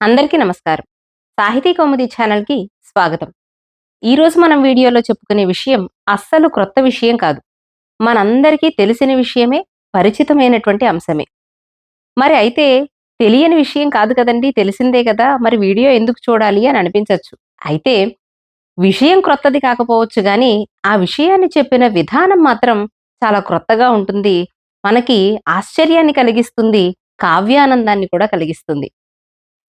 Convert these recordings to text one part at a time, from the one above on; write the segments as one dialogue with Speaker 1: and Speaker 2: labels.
Speaker 1: అందరికీ నమస్కారం. సాహితీ కౌముది ఛానల్కి స్వాగతం. ఈరోజు మనం వీడియోలో చెప్పుకునే విషయం అస్సలు క్రొత్త విషయం కాదు. మనందరికీ తెలిసిన విషయమే పరిచితమైనటువంటి అంశమే. మరి అయితే తెలియని విషయం కాదు కదండి తెలిసిందే కదా మరి వీడియో ఎందుకు చూడాలి అని అనిపించవచ్చు అయితే విషయం క్రొత్తది కాకపోవచ్చు కానీ ఆ విషయాన్ని చెప్పిన విధానం మాత్రం చాలా క్రొత్తగా ఉంటుంది. మనకి ఆశ్చర్యాన్ని కలిగిస్తుంది కావ్యానందాన్ని కూడా కలిగిస్తుంది.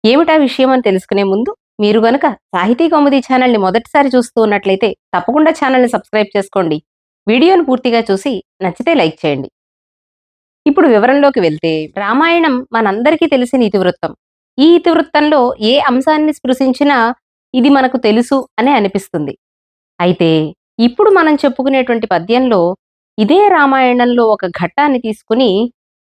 Speaker 1: ఏమిటా విషయం అని తెలుసుకునే ముందు మీరు గనుక సాహితీ కౌముది ఛానల్ని మొదటిసారి చూస్తూ ఉన్నట్లయితే తప్పకుండా ఛానల్ని సబ్స్క్రైబ్ చేసుకోండి. వీడియోను పూర్తిగా చూసి నచ్చితే లైక్ చేయండి. ఇప్పుడు వివరంలోకి వెళ్తే రామాయణం మనందరికీ తెలిసిన ఇతివృత్తం. ఈ ఇతివృత్తంలో ఏ అంశాన్ని స్పృశించినా ఇది మనకు తెలుసు అనే అనిపిస్తుంది. అయితే ఇప్పుడు మనం చెప్పుకునేటువంటి పద్యంలో ఇదే రామాయణంలో ఒక ఘట్టాన్ని తీసుకుని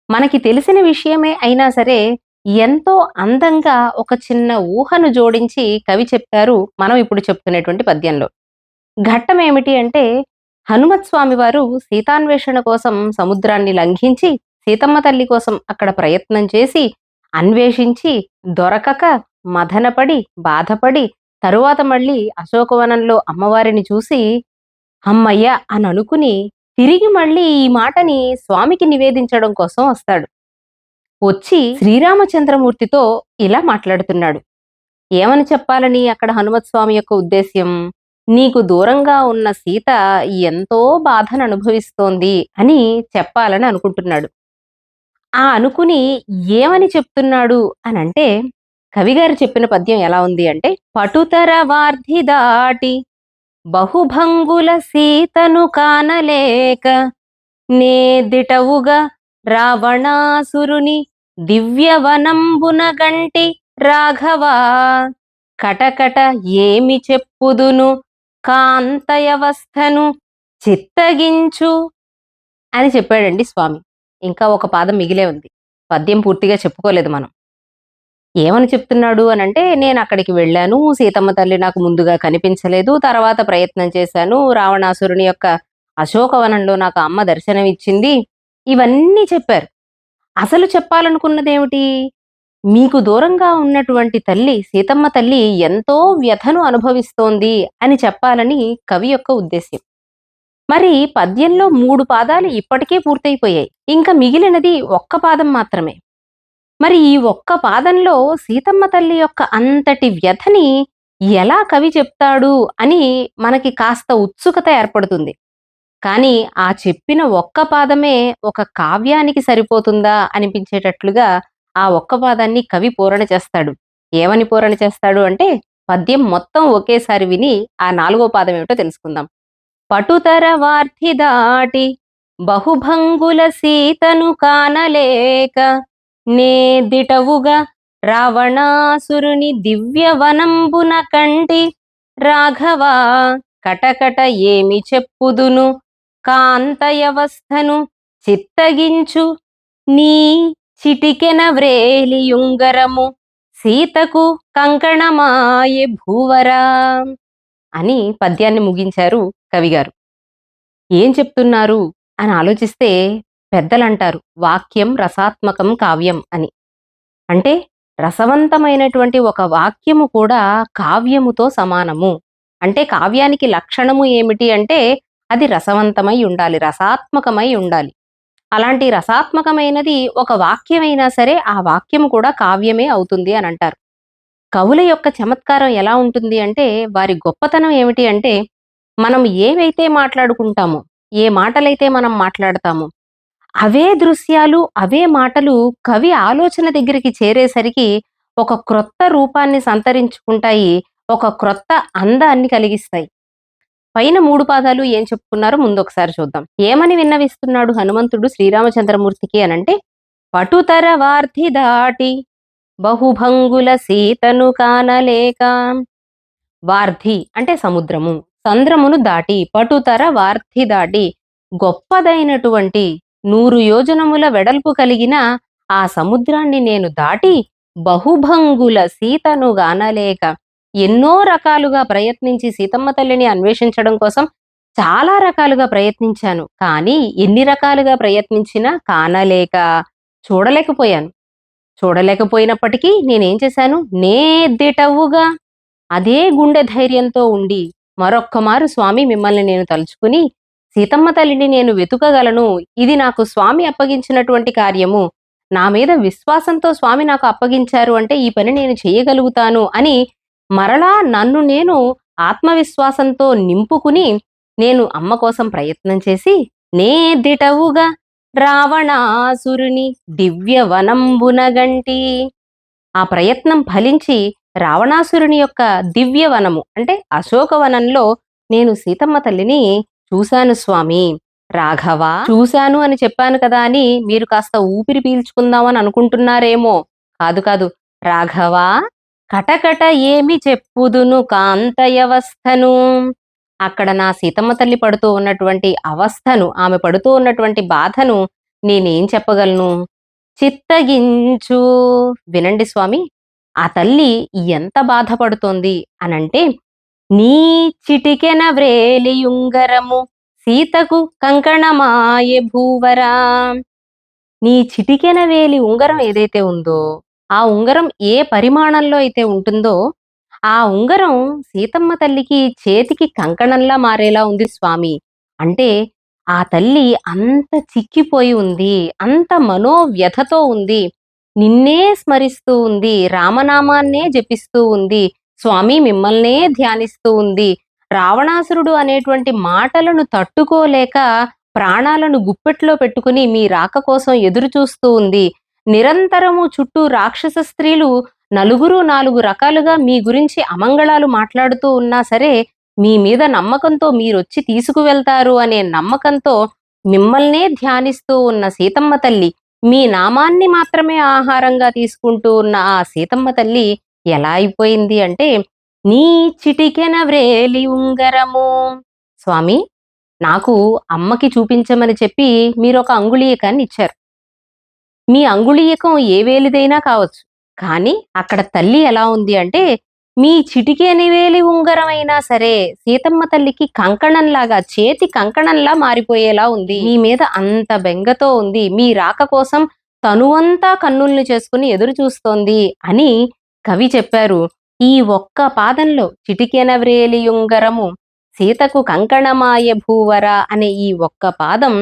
Speaker 1: మనకి తెలిసిన విషయమే అయినా సరే ఎంతో అందంగా ఒక చిన్న ఊహను జోడించి కవి చెప్పారు మనం ఇప్పుడు చెప్పుకునేటువంటి పద్యంలో. ఘట్టం ఏమిటి అంటే హనుమత్ స్వామి వారు సీతాన్వేషణ కోసం సముద్రాన్ని లంఘించి సీతమ్మ తల్లి కోసం అక్కడ ప్రయత్నం చేసి అన్వేషించి దొరకక మదనపడి బాధపడి తరువాత మళ్ళీ అశోకవనంలో అమ్మవారిని చూసి అమ్మయ్య అని అనుకుని తిరిగి మళ్ళీ ఈ మాటని స్వామికి నివేదించడం కోసం వస్తాడు. వచ్చి శ్రీరామచంద్రమూర్తితో ఇలా మాట్లాడుతున్నాడు. ఏమని చెప్పాలని అక్కడ హనుమత్ స్వామి యొక్క ఉద్దేశ్యం? నీకు దూరంగా ఉన్న సీత ఎంతో బాధను అనుభవిస్తోంది అని చెప్పాలని అనుకుంటున్నాడు. ఆ అనుకుని ఏమని చెప్తున్నాడు అని అంటే కవిగారు చెప్పిన పద్యం ఎలా ఉంది అంటే పటుతర వార్ధి దాటి బహుభంగుల సీతను కానలేక నేదిటవుగా రావణాసురుని దివ్యవనంబున గంటి రాఘవా కటకట ఏమి చెప్పుదును కాంతయవస్థను చిత్తగించు అని చెప్పాడండి స్వామి. ఇంకా ఒక పాదం మిగిలే ఉంది. పద్యం పూర్తిగా చెప్పుకోలేదు మనం. ఏమని చెప్తున్నాడు అని అంటే నేను అక్కడికి వెళ్ళాను సీతమ్మ తల్లి నాకు ముందుగా కనిపించలేదు తర్వాత ప్రయత్నం చేశాను రావణాసురుని యొక్క అశోకవనంలో నాకు అమ్మ దర్శనం ఇచ్చింది ఇవన్నీ చెప్పారు. అసలు చెప్పాలనుకున్నదేమిటి? మీకు దూరంగా ఉన్నటువంటి తల్లి సీతమ్మ తల్లి ఎంతో వ్యధను అనుభవిస్తోంది అని చెప్పాలని కవి యొక్క ఉద్దేశ్యం. మరి పద్యంలో మూడు పాదాలు ఇప్పటికే పూర్తయిపోయాయి. ఇంకా మిగిలినది ఒక్క పాదం మాత్రమే. మరి ఈ ఒక్క పాదంలో సీతమ్మ తల్లి యొక్క అంతటి వ్యధని ఎలా కవి చెప్తాడు అని మనకి కాస్త ఉత్సుకత ఏర్పడుతుంది. కానీ ఆ చెప్పిన ఒక్క పాదమే ఒక కావ్యానికి సరిపోతుందా అనిపించేటట్లుగా ఆ ఒక్క పాదాన్ని కవి పూరణ చేస్తాడు. ఏమని పూరణ చేస్తాడు అంటే పద్యం మొత్తం ఒకేసారి విని ఆ నాలుగో పాదం ఏమిటో తెలుసుకుందాం. పటుతర వార్థి దాటి బహుభంగుల సీతను కానలేక నేదిటవుగా రావణాసురుని దివ్యవనంబున కంటి రాఘవా కటకట ఏమి చెప్పుదును? కాంతయవస్థను చిత్తగించు. నీ చిటికెన వ్రేలియుంగరము సీతకు కంకణమాయే భూవరా అని పద్యాన్ని ముగించారు కవిగారు ఏం చెప్తున్నారు అని ఆలోచిస్తే పెద్దలంటారు వాక్యం రసాత్మకం కావ్యం అని. అంటే రసవంతమైనటువంటి ఒక వాక్యము కూడా కావ్యముతో సమానము. అంటే కావ్యానికి లక్షణము ఏమిటి అంటే అది రసవంతమై ఉండాలి రసాత్మకమై ఉండాలి. అలాంటి రసాత్మకమైనది ఒక వాక్యమైనా సరే ఆ వాక్యము కూడా కావ్యమే అవుతుంది అని అంటారు. కవుల యొక్క చమత్కారం ఎలా ఉంటుంది అంటే వారి గొప్పతనం ఏమిటి అంటే మనం ఏవైతే మాట్లాడుకుంటామో ఏ మాటలైతే మనం మాట్లాడతామో అవే దృశ్యాలు అవే మాటలు కవి ఆలోచన దగ్గరికి చేరేసరికి ఒక క్రొత్త రూపాన్ని సంతరించుకుంటాయి ఒక క్రొత్త అందాన్ని కలిగిస్తాయి. పైన మూడు పాదాలు ఏం చెప్పుకున్నారో ముందు ఒకసారి చూద్దాం. ఏమని విన్నవిస్తున్నాడు హనుమంతుడు శ్రీరామచంద్రమూర్తికి అనంటే పటుతర వార్థి దాటి బహుభంగుల సీతను కానలేక వార్ధి అంటే సముద్రము సంద్రమును దాటి పటుతర వార్థి దాటి గొప్పదైనటువంటి నూరు యోజనముల వెడల్పు కలిగిన ఆ సముద్రాన్ని నేను దాటి బహుభంగుల సీతను గానలేక ఎన్నో రకాలుగా ప్రయత్నించి సీతమ్మ తల్లిని అన్వేషించడం కోసం చాలా రకాలుగా ప్రయత్నించాను. కానీ ఎన్ని రకాలుగా ప్రయత్నించినా కానలేక చూడలేకపోయాను. చూడలేకపోయినప్పటికీ నేనేం చేశాను? నే అదే గుండె ధైర్యంతో ఉండి మరొక్కమారు స్వామి మిమ్మల్ని నేను తలుచుకుని సీతమ్మ తల్లిని నేను వెతుకగలను. ఇది నాకు స్వామి అప్పగించినటువంటి కార్యము. నా మీద విశ్వాసంతో స్వామి నాకు అప్పగించారు అంటే ఈ పని నేను చేయగలుగుతాను అని మరలా నన్ను నేను ఆత్మవిశ్వాసంతో నింపుకుని నేను అమ్మ కోసం ప్రయత్నం చేసి నే దిటవుగా రావణాసురుని దివ్య వనంబునగంటి ఆ ప్రయత్నం ఫలించి రావణాసురుని యొక్క దివ్య వనము అంటే అశోకవనంలో నేను సీతమ్మ తల్లిని చూశాను స్వామి. రాఘవ చూశాను అని చెప్పాను కదా అని మీరు కాస్త ఊపిరి పీల్చుకుందామని అనుకుంటున్నారేమో. కాదు కాదు రాఘవ కటకట ఏమి చెప్పుదును కాంతయవస్థను. అక్కడ నా సీతమ్మ తల్లి పడుతూ ఉన్నటువంటి అవస్థను ఆమె పడుతూ ఉన్నటువంటి బాధను నేనేం చెప్పగలను? చిత్తగించు. వినండి స్వామి ఆ తల్లి ఎంత బాధపడుతోంది అనంటే నీ చిటికెన వ్రేలియుంగరము సీతకు కంకణమాయ భూవరా నీ చిటికెన వేలి ఉంగరం ఏదైతే ఉందో ఆ ఉంగరం ఏ పరిమాణంలో అయితే ఉంటుందో ఆ ఉంగరం సీతమ్మ తల్లికి చేతికి కంకణంలా మారేలా ఉంది స్వామి. అంటే ఆ తల్లి అంత చిక్కిపోయి ఉంది అంత మనోవ్యధతో ఉంది నిన్నే స్మరిస్తూ ఉంది రామనామాన్నే జపిస్తూ ఉంది స్వామి మిమ్మల్నే ధ్యానిస్తూ ఉంది రావణాసురుడు అనేటువంటి మాటలను తట్టుకోలేక ప్రాణాలను గుప్పెట్లో పెట్టుకుని మీ రాక కోసం ఎదురు చూస్తూ ఉంది నిరంతరము చుట్టూ రాక్షస స్త్రీలు నలుగురు నాలుగు రకాలుగా మీ గురించి అమంగళాలు మాట్లాడుతూ ఉన్నా సరే మీ మీద నమ్మకంతో మీరొచ్చి తీసుకువెళ్తారు అనే నమ్మకంతో మిమ్మల్నే ధ్యానిస్తూ ఉన్న సీతమ్మ తల్లి మీ నామాన్ని మాత్రమే ఆహారంగా తీసుకుంటూ ఉన్న ఆ సీతమ్మ తల్లి ఎలా అయిపోయింది అంటే నీ చిటికెన వ్రేలి ఉంగరము. స్వామి నాకు అమ్మకి చూపించమని చెప్పి మీరు ఒక అంగుళీయకాన్ని ఇచ్చారు. మీ అంగుళీయకం ఏ వేలిదైనా కావచ్చు. కానీ అక్కడ తల్లి ఎలా ఉంది అంటే మీ చిటికేని వేలి ఉంగరం అయినా సరే సీతమ్మ తల్లికి కంకణంలాగా చేతి కంకణంలా మారిపోయేలా ఉంది. మీ మీద అంత బెంగతో ఉంది. మీ రాక కోసం తనువంతా కన్నుల్ని చేసుకుని ఎదురు చూస్తోంది అని కవి చెప్పారు. ఈ ఒక్క పాదంలో చిటికెన వ్రేలి ఉంగరము సీతకు కంకణమాయ భూవర అనే ఈ ఒక్క పాదం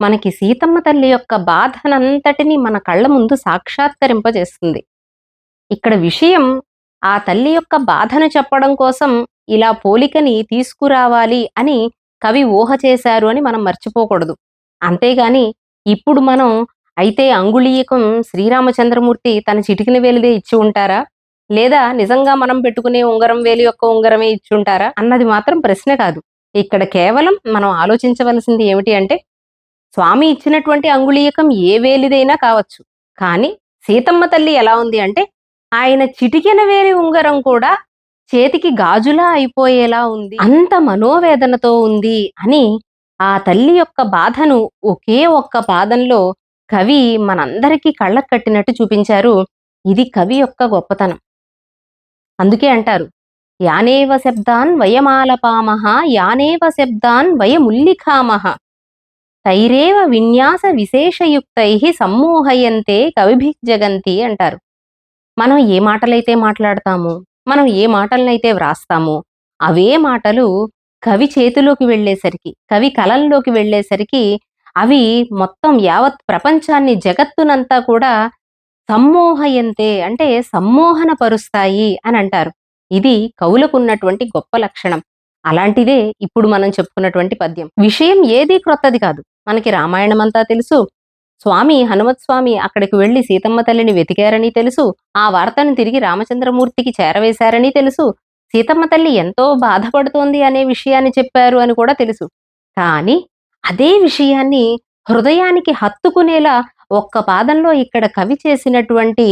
Speaker 1: మనకి సీతమ్మ తల్లి యొక్క బాధనంతటినీ మన కళ్ళ ముందు సాక్షాత్కరింపజేస్తుంది. ఇక్కడ విషయం ఆ తల్లి యొక్క బాధను చెప్పడం కోసం ఇలా పోలికని తీసుకురావాలి అని కవి ఊహ చేశారు అని మనం మర్చిపోకూడదు. అంతేగాని ఇప్పుడు మనం అయితే అంగుళీయకం శ్రీరామచంద్రమూర్తి తన చిటికిన వేలిదే ఇచ్చి ఉంటారా? లేదా నిజంగా మనం పెట్టుకునే ఉంగరం వేలి యొక్క ఉంగరమే ఇచ్చి ఉంటారా? అన్నది మాత్రం ప్రశ్న కాదు. ఇక్కడ కేవలం మనం ఆలోచించవలసింది ఏమిటి అంటే స్వామి ఇచ్చినటువంటి అంగుళీయకం ఏ వేలిదైనా కావచ్చు. కానీ సీతమ్మ తల్లి ఎలా ఉంది అంటే ఆయన చిటికెన వేలి ఉంగరం కూడా చేతికి గాజులా అయిపోయేలా ఉంది. అంత మనోవేదనతో ఉంది అని ఆ తల్లి యొక్క బాధను ఒకే ఒక్క పాదంలో కవి మనందరికీ కళ్ళకు కట్టినట్టు చూపించారు. ఇది కవి యొక్క గొప్పతనం. అందుకే అంటారు యానేవ శబ్దాన్ వయమాలపామహ యానేవ శబ్దాన్ వయముల్లిఖామహ. తైరేవ విన్యాస విశేషయుక్తై సమ్మోహయంతే కవిభిజగంతి అంటారు. మనం ఏ మాటలైతే మాట్లాడతామో మనం ఏ మాటలనైతే వ్రాస్తామో అవే మాటలు కవి చేతిలోకి వెళ్ళేసరికి కవి కలంలోకి వెళ్ళేసరికి అవి మొత్తం యావత్ ప్రపంచాన్ని జగత్తునంతా కూడా సమ్మోహయంతే అంటే సమ్మోహన పరుస్తాయి అని అంటారు. ఇది కవులకున్నటువంటి గొప్ప లక్షణం. అలాంటిదే ఇప్పుడు మనం చెప్పుకున్నటువంటి పద్యం. విషయం ఏదీ క్రొత్తది కాదు. మనకి రామాయణం అంతా తెలుసు. స్వామి హనుమత్ స్వామి అక్కడికి వెళ్ళి సీతమ్మ తల్లిని వెతికారని తెలుసు. ఆ వార్తను తిరిగి రామచంద్రమూర్తికి చేరవేశారని తెలుసు. సీతమ్మ తల్లి ఎంతో బాధపడుతోంది అనే విషయాన్ని చెప్పారు అని కూడా తెలుసు. కానీ అదే విషయాన్ని హృదయానికి హత్తుకునేలా ఒక్క పాదంలో ఇక్కడ కవి చేసినటువంటి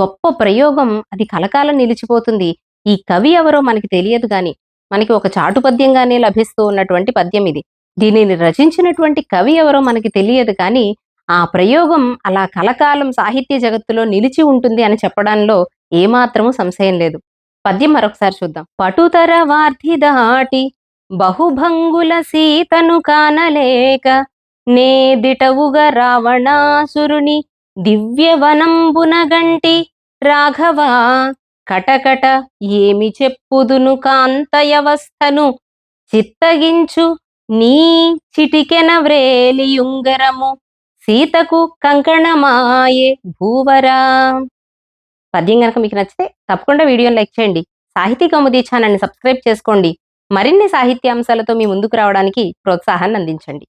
Speaker 1: గొప్ప ప్రయోగం అది కలకాలం నిలిచిపోతుంది. ఈ కవి ఎవరో మనకి తెలియదు కానీ మనకి ఒక చాటు పద్యంగానే లభిస్తూ ఉన్నటువంటి పద్యం ఇది. దీనిని రచించినటువంటి కవి ఎవరో మనకి తెలియదు కానీ ఆ ప్రయోగం అలా కలకాలం సాహిత్య జగత్తులో నిలిచి ఉంటుంది అని చెప్పడంలో ఏమాత్రము సంశయం లేదు. పద్యం మరొకసారి చూద్దాం. పటుతర వార్ధి దాటి బహుభంగుల సీతను కానలేక నేదిటవుగ రావణాసురుని దివ్యవనంబునగంటి రాఘవా కటకట ఏమి చెప్పుదును కాంతయవస్థను? చిత్తగించు నీ చిటికెన వ్రేలియుంగరము. సీతకు కంకణమాయే భూవరా. పద్యం కనుక మీకు నచ్చితే తప్పకుండా వీడియోని లైక్ చేయండి. సాహితీ కౌముది ఛానల్ని సబ్స్క్రైబ్ చేసుకోండి. మరిన్ని సాహిత్యాంశాలతో మీ ముందుకు రావడానికి ప్రోత్సాహాన్ని అందించండి.